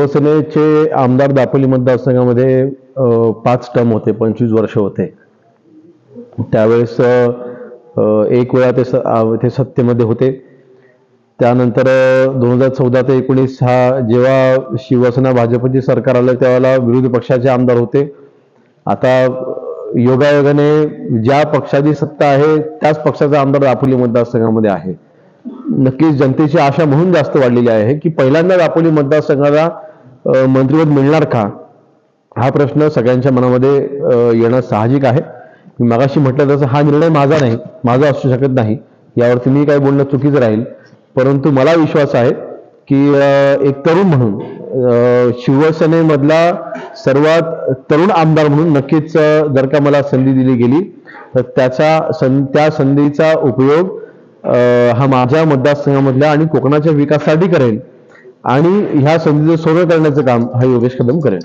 शिवसेनेचे आमदार दापोली मतदारसंघामध्ये पाच टर्म होते पंचवीस वर्ष होते. त्यावेळेस एक वेळा ते स- ते सत्तेमध्ये होते. त्यानंतर दोन हजार चौदा ते एकोणीस हा जेव्हा शिवसेना भाजपची सरकार आलं त्यावेळेला विरोधी पक्षाचे आमदार होते. आता योगायोगाने ज्या पक्षाची सत्ता आहे त्याच पक्षाचा आमदार दापोली मतदारसंघामध्ये आहे. नक्कीच जनतेची आशा म्हणून जास्त वाढलेली आहे की पहिल्यांदा दापोली मतदारसंघाला मंत्रिपद मिळणार का? हा प्रश्न सगळ्यांच्या मनामध्ये येणं साहजिक आहे. मी मगाशी म्हटलं तसं हा निर्णय माझा नाही माझा असू शकत नाही. यावरती मी काय बोलणं चुकीचं राहील. परंतु मला विश्वास आहे की एक तरुण म्हणून शिवसेनेमधला सर्वात तरुण आमदार म्हणून नक्कीच जर का मला संधी दिली गेली तर त्याचा सं त्या संधीचा उपयोग हा माझ्या मतदारसंघामधल्या आणि कोकणाच्या विकासासाठी करेल. आणि ह्या संधीचं सोनं करण्याचं काम हा योगेश कदम करेल.